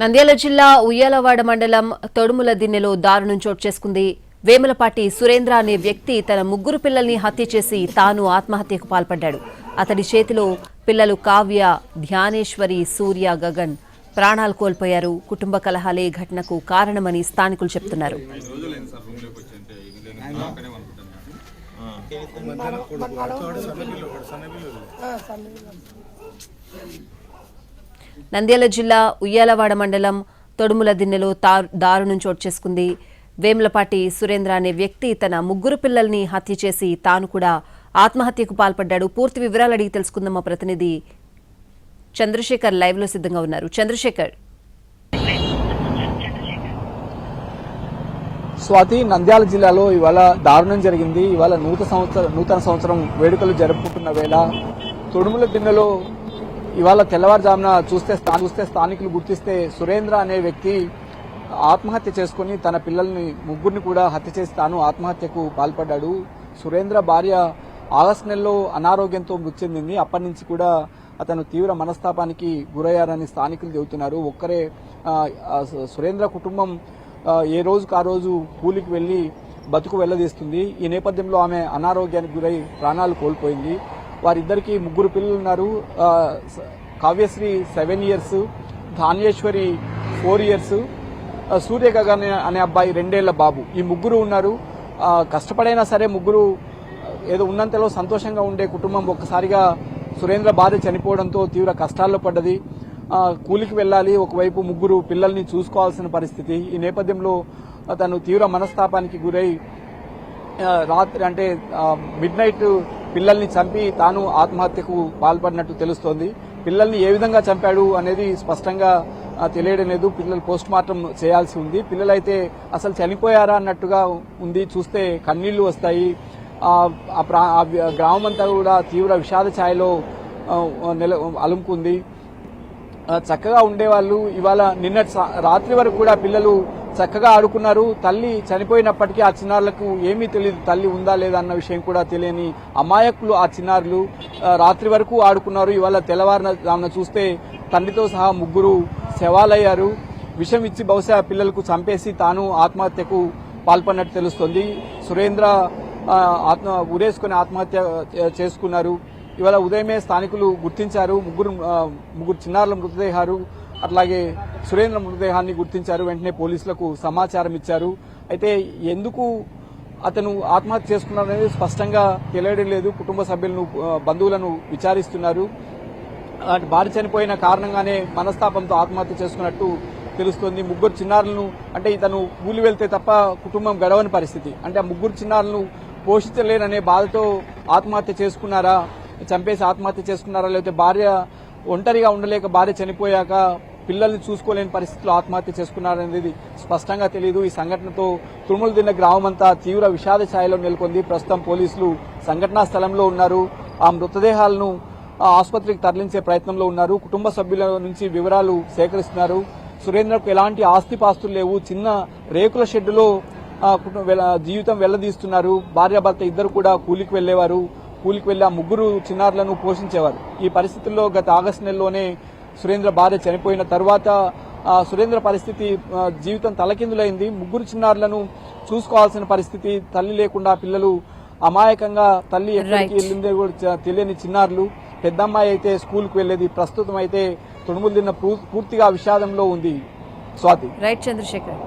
నంద్యాల జిల్లా ఉయ్యాలవాడ మండలం తొడుముల దిన్నెలో దారుణం చోటు చేసుకుంది. వేములపాటి సురేంద్ర అనే వ్యక్తి తన ముగ్గురు పిల్లల్ని హత్య చేసి తాను ఆత్మహత్యకు పాల్పడ్డాడు. అతడి చేతిలో పిల్లలు కావ్య ధ్యానేశ్వరి సూర్య గగన్ ప్రాణాలు కోల్పోయారు. కుటుంబ కలహాలే ఈ ఘటనకు కారణమని స్థానికులు చెప్తున్నారు. నంద్యాల జిల్లా ఉయ్యాలవాడ మండలం తొడుముల దిన్నెలో తారు- దారుణం చోటు చేసుకుంది. వేములపాటి సురేంద్ర అనే వ్యక్తి తన ముగ్గురు పిల్లల్ని హత్య చేసి తాను కూడా ఆత్మహత్యకు పాల్పడ్డాడు. పూర్తి వివరాలు అడిగి తెలుసుకుందాం మా ప్రతినిధి చంద్రశేఖర్ లైవ్లో సిద్ధంగా ఉన్నారు. చంద్రశేఖర్. స్వాతి నంద్యాల జిల్లాలో ఇవాళ దారుణం జరిగింది. ఇవాళ నూతన సంవత్సరం నూతన సంవత్సరం వేడుకలు జరుపుకుంటున్న వేళ తొడుముల దిన్నెలో ఇవాళ తెల్లవారుజామున చూస్తే చూస్తే స్థానికులు గుర్తిస్తే సురేంద్ర అనే వ్యక్తి ఆత్మహత్య చేసుకుని తన పిల్లల్ని ముగ్గురిని కూడా హత్య చేసి తాను ఆత్మహత్యకు పాల్పడ్డాడు. సురేంద్ర భార్య ఆగస్టు నెలలో అనారోగ్యంతో మృతి చెందింది. అప్పటి నుంచి కూడా అతను తీవ్ర మనస్తాపానికి గురయ్యారని స్థానికులు చెబుతున్నారు. ఒక్కరే సురేంద్ర కుటుంబం ఏ రోజుకు ఆ రోజు కూలికి వెళ్ళి బతుకు వెళ్ళదీస్తుంది ఈ నేపథ్యంలో ఆమె అనారోగ్యానికి గురై ప్రాణాలు కోల్పోయింది. వారిద్దరికి ముగ్గురు పిల్లలు ఉన్నారు. Kavyasri seven years Dhanyeswari four years Surya Gagan అనే అబ్బాయి రెండేళ్ళ బాబు. ఈ ముగ్గురు ఉన్నారు. కష్టపడైనా సరే ముగ్గురు ఏదో ఉన్నంతలో సంతోషంగా ఉండే కుటుంబం ఒక్కసారిగా సురేంద్ర భార్య చనిపోవడంతో తీవ్ర కష్టాల్లో పడ్డది. కూలికి వెళ్ళాలి ఒకవైపు ముగ్గురు పిల్లల్ని చూసుకోవాల్సిన పరిస్థితి. ఈ నేపథ్యంలో తను తీవ్ర మనస్తాపానికి గురై రాత్రి అంటే మిడ్ నైట్ పిల్లల్ని చంపి తాను ఆత్మహత్యకు పాల్పడినట్టు తెలుస్తోంది. పిల్లల్ని ఏ విధంగా చంపాడు అనేది స్పష్టంగా తెలియడం లేదు. పిల్లలు పోస్ట్ మార్టం చేయాల్సి ఉంది. పిల్లలైతే అసలు చనిపోయారా అన్నట్టుగా ఉంది. చూస్తే కన్నీళ్ళు వస్తాయి. ఆ, ప్రా- ఆ గ్రామం అంతా కూడా తీవ్ర విషాద ఛాయలో నెల అలుముకుంది. చక్కగా ఉండేవాళ్ళు. ఇవాళ నిన్నటి సా- రాత్రి వరకు కూడా పిల్లలు చక్కగా ఆడుకున్నారు. తల్లి చనిపోయినప్పటికీ ఆ చిన్నారులకు ఏమీ తెలియదు తల్లి ఉందా లేదా అన్న విషయం కూడా తెలియని అమాయకులు ఆ చిన్నారులు రాత్రి వరకు ఆడుకున్నారు. ఇవాళ తెల్లవారున చూస్తే తండ్రితో సహా ముగ్గురు శవాలయ్యారు. విషం ఇచ్చి బహుశా పిల్లలకు చంపేసి తాను ఆత్మహత్యకు పాల్పడినట్టు తెలుస్తుంది. సురేంద్ర ఆత్మ ఉరేసుకుని ఆత్మహత్య చేసుకున్నారు. ఇవాళ ఉదయమే స్థానికులు గుర్తించారు. ముగ్గురు ముగ్గురు చిన్నారుల మృతదేహాలు అట్లాగే సురేంద్ర మృతదేహాన్ని గుర్తించారు వెంటనే పోలీసులకు సమాచారం ఇచ్చారు. అయితే ఎందుకు అతను ఆత్మహత్య చేసుకున్నాడనేది స్పష్టంగా తెలియడం లేదు. కుటుంబ సభ్యులను బంధువులను విచారిస్తున్నారు. అలాంటి భార్య చనిపోయిన కారణంగానే మనస్తాపంతో ఆత్మహత్య చేసుకున్నట్టు తెలుస్తోంది. ముగ్గురు చిన్నారులను అంటే ఇతను ఊళ్ళు వెళ్తే తప్ప కుటుంబం గడవని పరిస్థితి. అంటే ఆ ముగ్గురు చిన్నారులను పోషించలేననే బాధతో ఆత్మహత్య చేసుకున్నారా చంపేసి ఆత్మహత్య చేసుకున్నారా లేకపోతే భార్య ఒంటరిగా ఉండలేక భార్య చనిపోయాక పిల్లల్ని చూసుకోలేని పరిస్థితిలో ఆత్మహత్య చేసుకున్నారనేది స్పష్టంగా తెలియదు ఈ సంఘటనతో తురుములు తిన్న గ్రామం అంతా తీవ్ర విషాద ఛాయలో నెలకొంది. ప్రస్తుతం పోలీసులు సంఘటనా స్థలంలో ఉన్నారు. ఆ మృతదేహాలను ఆసుపత్రికి తరలించే ప్రయత్నంలో ఉన్నారు. కుటుంబ సభ్యుల నుంచి వివరాలు సేకరిస్తున్నారు. సురేంద్రకు ఎలాంటి ఆస్తిపాస్తులు లేవు. చిన్న రేకుల షెడ్డులో జీవితం వెళ్ళదీస్తున్నారు భార్యాభర్త ఇద్దరు కూడా కూలికి వెళ్ళేవారు కూలికి వెళ్ళి ఆ ముగ్గురు చిన్నారులను పోషించేవారు. ఈ పరిస్థితుల్లో గత ఆగస్టు నెలలోనే సురేంద్ర భార్య చనిపోయిన తర్వాత ఆ, సురేంద్ర పరిస్థితి జీవితం తలకిందులైంది. ముగ్గురు చిన్నారులను చూసుకోవాల్సిన పరిస్థితి తల్లి లేకుండా పిల్లలు అమాయకంగా తల్లి ఎక్కడికి. వెళ్ళిందో కూడా తెలియని చిన్నారులు. పెద్దమ్మాయి అయితే స్కూల్కి వెళ్ళేది. ప్రస్తుతం అయితే తొడుములు తిన్న పూర్తిగా విషాదంలో ఉంది. స్వాతి. రైట్ చంద్రశేఖర్.